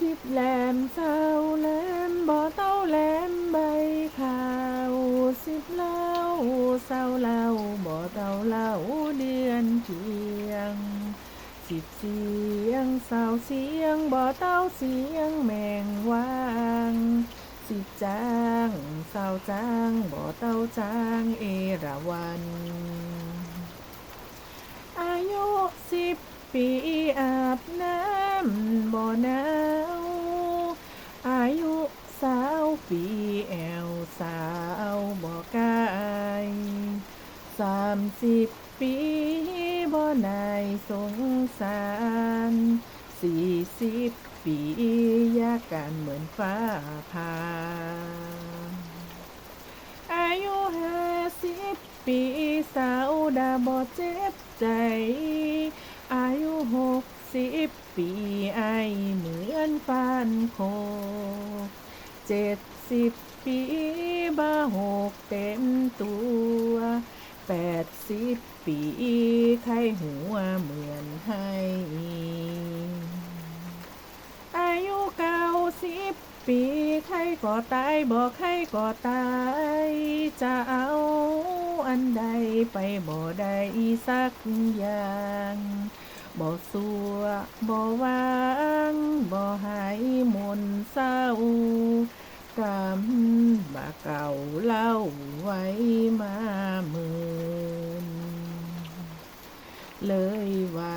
สิบแหลมเศร้าแหลมบ่อเต้าแหลมใบขาวสิบเล่าเศร้าเล่าบ่อเต้าเล่าเดือนเพียง สิบเสียงเศร้าเสียงบ่อเต้าเสียงแมงวางสิบจางเศร้าจางบ่อเต้าจางเอราวัน อายุสิบปีอาบน้ำบ่อหนาวอายุสาวปีแอวสาวบ่อกายสามสิบปีบ่นายสงสารสี่สิบปียากกันเหมือนฟ้าผ่าอายุห้าสิบปีสาวดาบอเจ็บใจ อายุหกสิบปีไอเหมือนฟานโคเจ็ดสิบปี บ้าหกเต็มตัวแปดสิบปีไข้หัวเหมือนให้อายุเก้าสิบปีใครก็ตายบอกใครก็ตาย จะเอาอันใดไปบ่ได้สักอย่างบ่สัวบ่วางบ่หายมนเศร้ากำบา เก่าเล่าไว้มาหมื่นเลยว่า